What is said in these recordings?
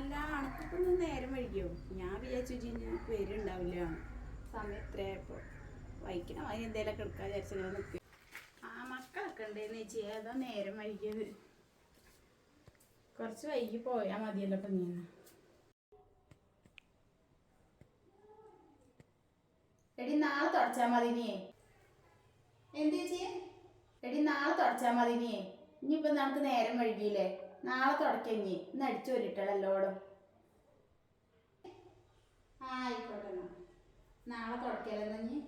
അല്ല അണക്കൊക്കെ ഒന്ന് നേരം വൈകിയോ? ഞാൻ വിചാരിച്ചു കഴിഞ്ഞാൽ വരുന്നുണ്ടാവില്ല സമയം എത്രയായപ്പോ? വൈക്കണം അതിന് എന്തേലൊക്കെ എടുക്കാൻ വിചാരിച്ചാൽ നിൽക്കുക ആ മക്കളൊക്കെ ഉണ്ടെന്ന് ചേച്ചി ഏതാ നേരം വൈകിയത്? കുറച്ച് വൈകി പോയാ മതിയല്ലോ ഇപ്പൊ എടി നാളെ തുടച്ചാ മതി നീ എന്ത് ചേച്ചി? എടി നാളെ തുടച്ചാ മതി നീ ഇനിയിപ്പോ നമുക്ക് നേരം വൈകിയില്ലേ? നാളെ തുടക്കഞ്ഞി ഇന്ന് അടിച്ചു വരിട്ടല്ലോടും ആ ആയിക്കോട്ടെ എന്നാ. നാളെ തുടക്കലെന്നാ ഇനി.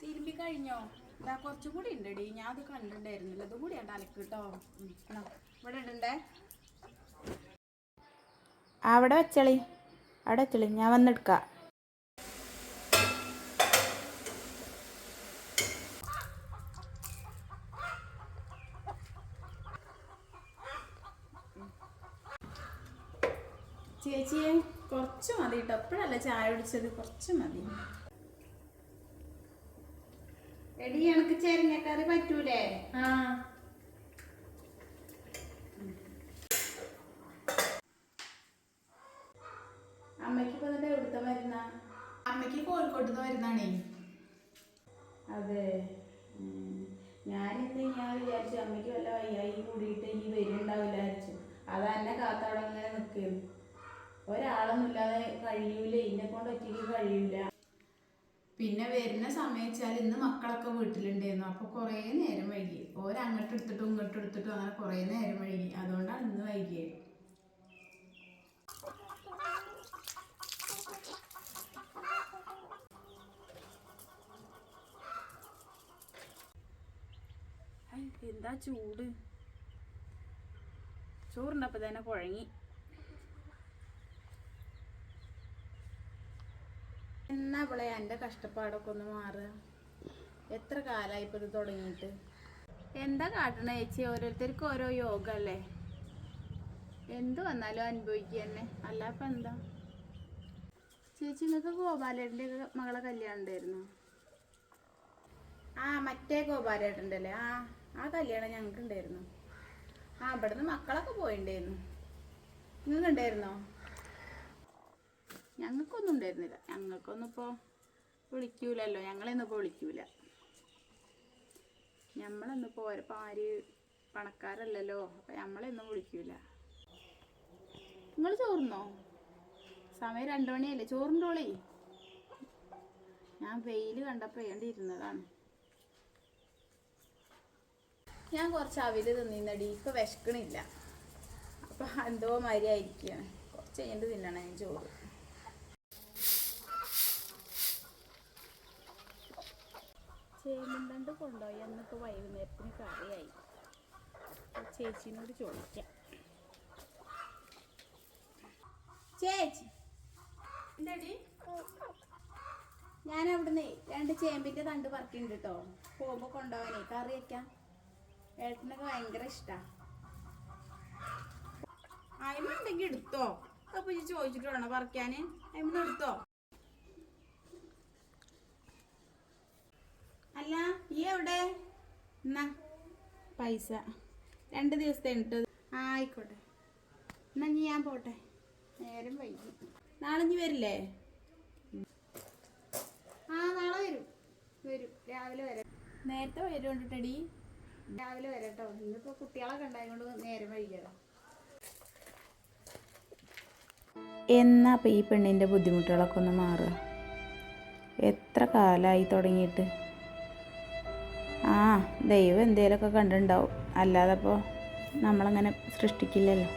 തിരുമ്പി കഴിഞ്ഞോ? ഇതാ കുറച്ചും കൂടി ഉണ്ടടി. ഞാൻ അത് കണ്ടിട്ടുണ്ടായിരുന്നില്ല. അതും കൂടി ഉണ്ട് അലക്ക് കേട്ടോ ഇവിടെ ഇടണ്ടേ അവിടെ വെച്ചളി. അവിടെ വെച്ചളി. ഞാൻ വന്നെടുക്കാം. ചേച്ചിയെ കുറച്ച് മതി കേട്ടോ. എപ്പോഴല്ല ചായ കുടിച്ചത്? കുറച്ച് മതി. എടി എനക്ക് ചെരങ്ങക്കറി പറ്റൂലേ? ആ. അമ്മയ്ക്ക് ഇപ്പൊ എന്നിട്ട് എവിടുത്തെ മരുന്ന? അമ്മയ്ക്ക് കോഴിക്കോട്ട് വരുന്നാണേ അതെ. ഞാനിന്ന് ഞാൻ വിചാരിച്ചു അമ്മയ്ക്ക് വല്ല വയ്യായി കൂടിയിട്ട് ഇനി വരുന്നുണ്ടാവില്ല വിചാരിച്ചു. അത് എന്നെ കാത്തവിടെ ഇങ്ങനെ നിൽക്കുന്നു ഒരാളൊന്നും ഇല്ലാതെ കഴിയൂല ഇന്നെ കൊണ്ട് ഒറ്റയ്ക്ക് കഴിയൂല. പിന്നെ വരുന്ന സമയച്ചാൽ ഇന്ന് മക്കളൊക്കെ വീട്ടിലുണ്ടായിരുന്നു. അപ്പൊ കുറേ നേരം വൈകി. ഓരങ്ങോട്ട് എടുത്തിട്ടും ഇങ്ങോട്ട് എടുത്തിട്ടും അങ്ങനെ കുറേ നേരം വൈകി. അതുകൊണ്ടാണ് ഇന്ന് വൈകിയത്. എന്താ ചൂട്? ചോറുണ്ടപ്പോ തന്നെ കുഴങ്ങി എന്നാ അവളെ എന്റെ കഷ്ടപ്പാടൊക്കെ ഒന്ന് മാറുക എത്ര കാലമായി ഇപ്പൊ ഇത് തുടങ്ങിയിട്ട്? എന്താ കാട്ടണ ചേച്ചി? ഓരോരുത്തർക്കും ഓരോ യോഗ അല്ലേ എന്ത് വന്നാലും അനുഭവിക്കുക തന്നെ. അല്ല അല്ലാപ്പ എന്താ? ചേച്ചി നിങ്ങൾക്ക് ഗോപാലേട്ടന്റെ മകളെ കല്യാണം ഉണ്ടായിരുന്നു? ആ മറ്റേ ഗോപാലേട്ടന്റെ അല്ലേ ആ ആ കല്യാണം ഞങ്ങൾക്ക് ഉണ്ടായിരുന്നു. ആ ഇവിടുന്ന് മക്കളൊക്കെ പോയിണ്ടായിരുന്നു. നിങ്ങൾക്ക് ഉണ്ടായിരുന്നോ? ഞങ്ങൾക്കൊന്നും ഉണ്ടായിരുന്നില്ല. ഞങ്ങൾക്കൊന്നും ഇപ്പോൾ വിളിക്കൂലല്ലോ. ഞങ്ങളെന്നിപ്പോൾ വിളിക്കൂല. നമ്മളെന്നിപ്പോൾ ഓരോ ആര് പണക്കാരല്ലല്ലോ. അപ്പം നമ്മളെയൊന്നും വിളിക്കൂല. നിങ്ങൾ ചോറുന്നോ? സമയം രണ്ടു മണിയല്ലേ. ചോറുണ്ടോളേ? ഞാൻ വെയിൽ കണ്ടപ്പോൾ വേണ്ടിയിരുന്നതാണ്. ഞാൻ കുറച്ച് അവിൽ തിന്നിന്നടി ഇപ്പൊ വിശക്കണില്ല. അപ്പൊ എന്തോ മാതിരി ആയിരിക്കുകയാണ് കുറച്ച് കഴിഞ്ഞിട്ട് തിന്നണം ഞാൻ ചോറ്. ചേമ്പുണ്ടണ്ട് കൊണ്ടുപോയി. എന്നിപ്പോ വൈകുന്നേരത്തിന് കറിയായി. ചേച്ചിനോട് ചോദിക്കാം. ചേച്ചി ഞാൻ അവിടുന്ന് രണ്ട് ചേമ്പിന്റെ തണ്ട് പറക്കുന്നുണ്ട് കേട്ടോ പോകുമ്പോ കൊണ്ടുപോകാനേ കറി വെക്കാം. ഏട്ടനൊക്കെ ഭയങ്കര ഇഷ്ടാ. അയിമുണ്ടെങ്കി എടുത്തോ. അപ്പൊ ചോദിച്ചിട്ട് വേണോ പറിക്കാന്? അയിമുന്ന് എടുത്തോ അല്ല ഈ എവിടെ എന്നാ പൈസ. രണ്ട് ദിവസത്തെ ആ ആയിക്കോട്ടെ. എന്നാ ഇനി ഞാൻ പോട്ടെ. നേരം വൈകി. നാളെ ഇനി വരില്ലേ? ആ നാളെ വരും. വരും. രാവിലെ വരാം. നേരത്തെ വരുമോണ്ടിട്ടടി രാവിലെ വരാട്ടോ. ഇന്നിപ്പോ കുട്ടികളൊക്കെ ഉണ്ടായതുകൊണ്ട് നേരം വൈകിയതാ. എന്നാ അപ്പം ഈ പെണ്ണിന്റെ ബുദ്ധിമുട്ടുകളൊക്കെ ഒന്ന് മാറുക. എത്ര കാലമായി തുടങ്ങിയിട്ട്? ആ ദൈവം എന്തേലൊക്കെ കണ്ടിട്ടുണ്ടാവും അല്ലാതെ അപ്പോൾ നമ്മളങ്ങനെ സൃഷ്ടിക്കില്ലല്ലോ.